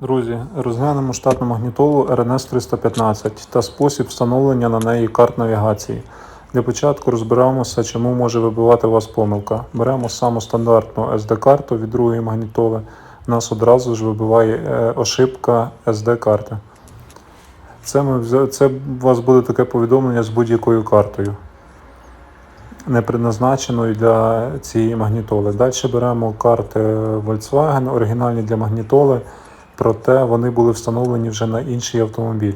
Друзі, розглянемо штатну магнітолу RNS 315 та спосіб встановлення на неї карт навігації. Для початку розберемося, чому може вибивати у вас помилка. Беремо саму стандартну SD-карту від другої магнітоли. Нас одразу ж вибиває е, ошибка SD-карти. Це, ми, це у вас буде таке повідомлення з будь-якою картою, не предназначеною для цієї магнітоли. Далі беремо карти Volkswagen, оригінальні для магнітоли, проте вони були встановлені вже на інший автомобіль.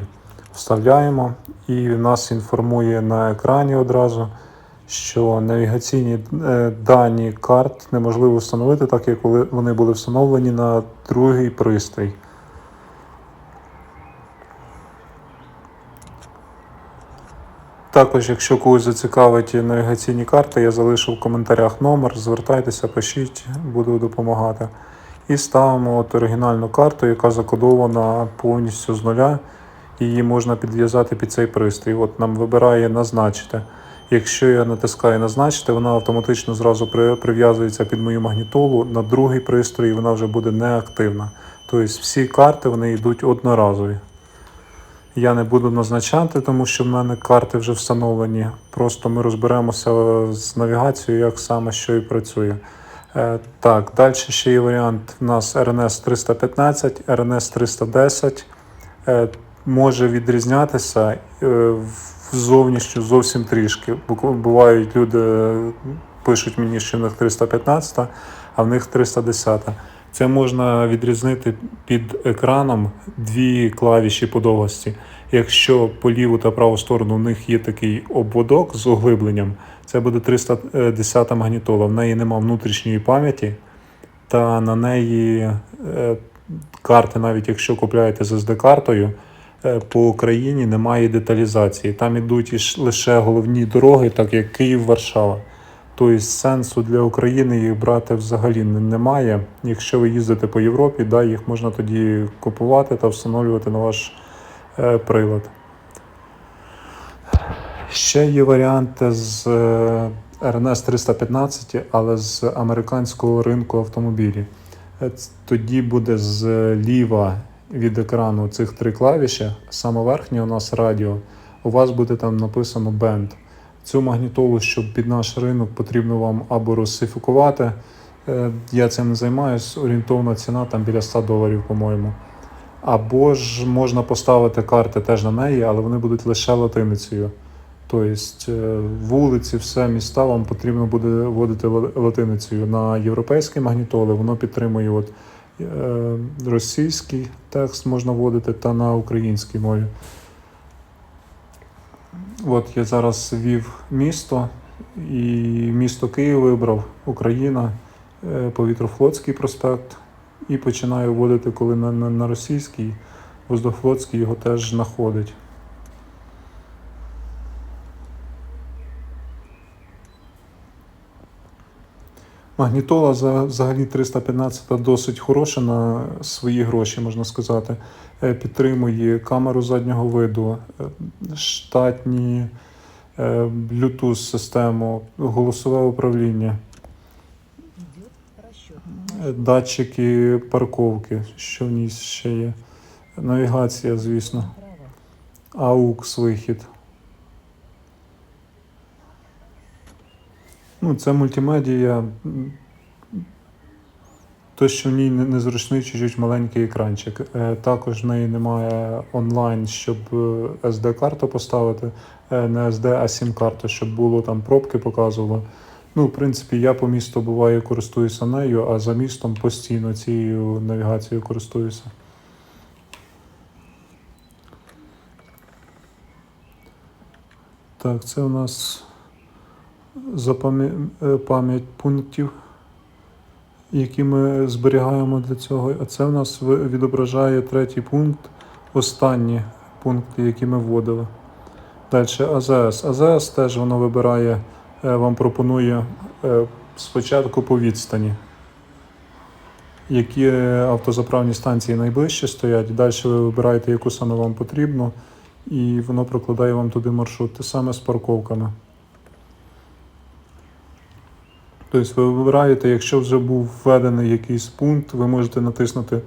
Вставляємо і нас інформує на екрані одразу, що навігаційні е, дані карт неможливо встановити, так як вони були встановлені на другий пристрій. Також, якщо когось зацікавить навігаційні карти, я залишу в коментарях номер. Звертайтеся, пишіть, буду допомагати. І ставимо от оригінальну карту, яка закодована повністю з нуля. Її можна підв'язати під цей пристрій. От нам вибирає назначити. Якщо я натискаю назначити, вона автоматично зразу прив'язується під мою магнітолу на другий пристрій, вона вже буде неактивна. Тобто всі карти вони йдуть одноразові. Я не буду назначати, тому що в мене карти вже встановлені. Просто ми розберемося з навігацією, як саме що і працює. Е, так, далі ще є варіант. У нас RNS 315, RNS 310. Е, може відрізнятися е, зовнішньо зовсім трішки. Бувають люди, е, пишуть мені, що в них 315, а в них 310. Це можна відрізнити під екраном дві клавіші по довгості. Якщо по ліву та праву сторону у них є такий обводок з оглибленням, це буде 310 магнітола. В неї нема внутрішньої пам'яті, та на неї е, карти, навіть якщо купляєте з SD-картою, е, по Україні немає деталізації. Там ідуть іш- лише головні дороги, так як Київ-Варшава. Тобто сенсу для України їх брати взагалі немає. Якщо ви їздите по Європі, да, їх можна тоді купувати та встановлювати на ваш е, прилад. Ще є варіанти з е, RNS 315, але з американського ринку автомобілів. Е, Тоді буде зліва від екрану цих три клавіші, саме верхнє у нас радіо. У вас буде там написано Band. Цю магнітолу, щоб під наш ринок, потрібно вам або розсифікувати. Я цим не займаюсь. Орієнтовна ціна там біля 100 доларів, по-моєму. Або ж можна поставити карти теж на неї, але вони будуть лише латиницею. Тобто е, вулиці, все міста вам потрібно буде вводити латиницею. На європейські магнітоли воно підтримує от, е, російський текст можна вводити та на українській мові. От я зараз ввів місто, і місто Київ вибрав, Україна, е, Повітрофлотський проспект. І починаю вводити, коли на, на, на російський, воздухфлотський його теж знаходить. Магнітола взагалі 315 досить хороша на свої гроші, можна сказати. Е, Підтримує камеру заднього виду, е, штатні е, Bluetooth систему, голосове управління, датчики парковки, що в ній ще є. Навігація, звісно. AUX вихід. Ну, це мультимедія. То, що в ній не- незручний чуть-чуть маленький екранчик. Е, Також в неї немає онлайн, щоб е, SD-карту поставити. Е, Не SD, а SIM-карту, щоб було там пробки показувало. Ну, в принципі, я по місту буває користуюся нею, а за містом постійно цією навігацією користуюся. Так, це у нас запам'я- е, пам'ять пунктів, які ми зберігаємо для цього. А це у нас відображає третій пункт, останні пункти, які ми вводили. Далі АЗС. АЗС теж воно вибирає, вам пропонує е, спочатку по відстані. Які автозаправні станції найближче стоять, далі ви вибираєте, яку саме вам потрібно, і воно прокладає вам туди маршрут. Те саме з парковками. Тобто ви вибираєте, якщо вже був введений якийсь пункт, ви можете натиснути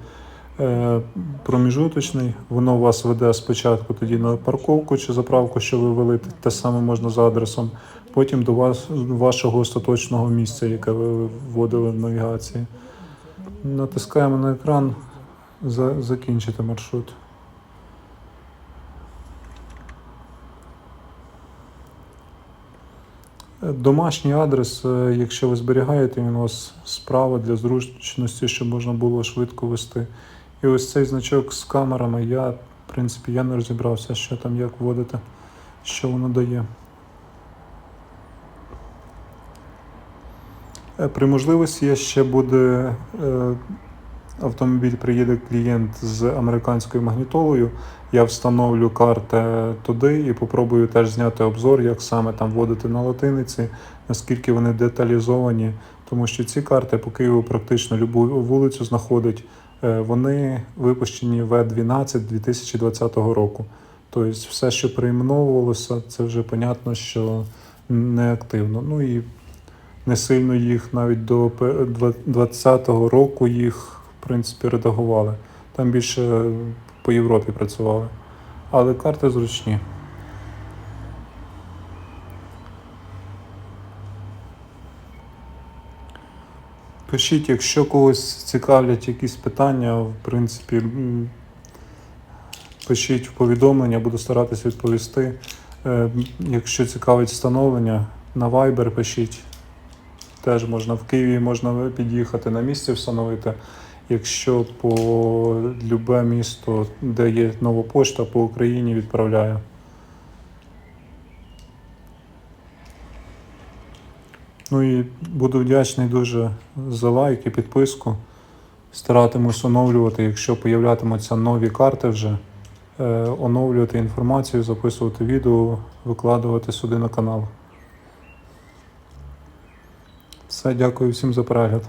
е, проміжуточний. Воно вас веде спочатку тоді на парковку чи заправку, що ви вели, те саме можна за адресом. Потім до вас, вашого остаточного місця, яке ви вводили в навігації. Натискаємо на екран, за, закінчити маршрут. Домашній адрес, е, якщо ви зберігаєте, він у вас справа для зручності, щоб можна було швидко вести. І ось цей значок з камерами, я, в принципі, я не розібрався, що там, як вводити, що воно дає. При можливості ще буде е, автомобіль, приїде клієнт з американською магнітолою. Я встановлю карти туди і попробую теж зняти обзор, як саме там вводити на латиниці, наскільки вони деталізовані. Тому що ці карти по Києву практично любу вулицю знаходять. Е, Вони випущені в 12 2020 року. Тобто все, що перейменовувалося, це вже понятно, що не активно. Ну і не сильно їх навіть до 2020 року їх, в принципі, редагували. Там більше по Європі працювали. Але карти зручні. Пишіть, якщо когось цікавлять якісь питання, в принципі, пишіть в повідомлення, буду старатися відповісти. Е, Якщо цікавить встановлення, на Viber пишіть. Теж можна в Києві можна під'їхати на місці встановити. Якщо по любе місто, де є нова пошта, по Україні відправляю. Ну і буду вдячний дуже за лайк і підписку. Старатимусь оновлювати, якщо появлятимуться нові карти вже, е, оновлювати інформацію, записувати відео, викладувати сюди на канал. Все, дякую всім за перегляд.